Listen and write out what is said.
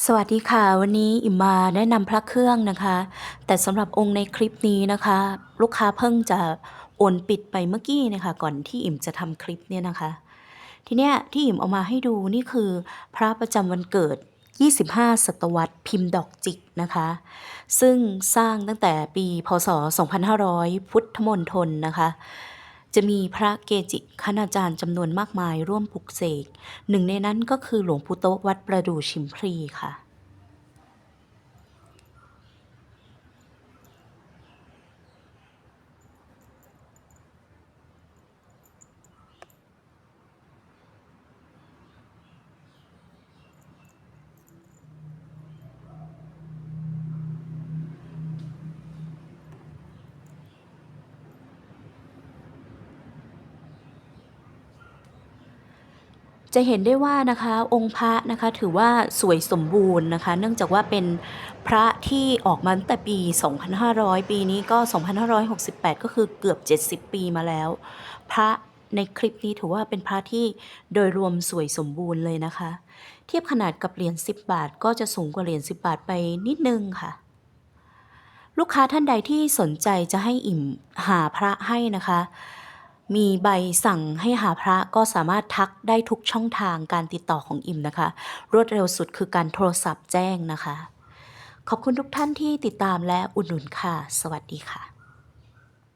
สวัสดีค่ะ วันนี้อิมมาแนะนำพระเครื่องนะคะ แต่สำหรับองค์ในคลิปนี้นะคะ ลูกค้าเพิ่งจะโอนปิดไปเมื่อกี้นะคะก่อนที่อิมจะทำคลิปเนี่ยนะคะ ทีเนี้ยที่อิมเอามาให้ดูนี่คือ พระประจำวันเกิด 25 ศตวรรษพิมพ์ดอกจิกนะคะ ซึ่งสร้างตั้งแต่ปีพศ 2500 พุทธมณฑลนะคะ จะมีพระเกจิคณาจารย์จำนวนมากมายร่วมปลุกเสก หนึ่งในนั้นก็คือหลวงปู่โต๊ะวัดประดู่ชิมพรีค่ะ จะเห็นได้ว่านะคะองค์พระนะคะถือว่าสวยสมบูรณ์นะคะ เนื่องจากว่าเป็นพระที่ออกมาตั้งแต่ปี 2500 ปีนี้ก็ 2568 ก็คือเกือบ 70 ปีมาแล้ว พระในคลิปนี้ถือว่าเป็นพระที่โดยรวมสวยสมบูรณ์เลยนะคะ เทียบขนาดกับเหรียญ10 บาท ก็จะสูงกว่าเหรียญ10 บาทไปนิดนึงค่ะ ลูกค้าท่านใดที่สนใจจะให้อิ่มหาพระให้นะคะ มีใบสั่งให้หาพระก็สามารถทักได้ทุกช่องทางการติดต่อของอิมนะคะ รวดเร็วสุดคือการโทรศัพท์แจ้งนะคะ ขอบคุณทุกท่านที่ติดตามและอุดหนุนค่ะ สวัสดีค่ะ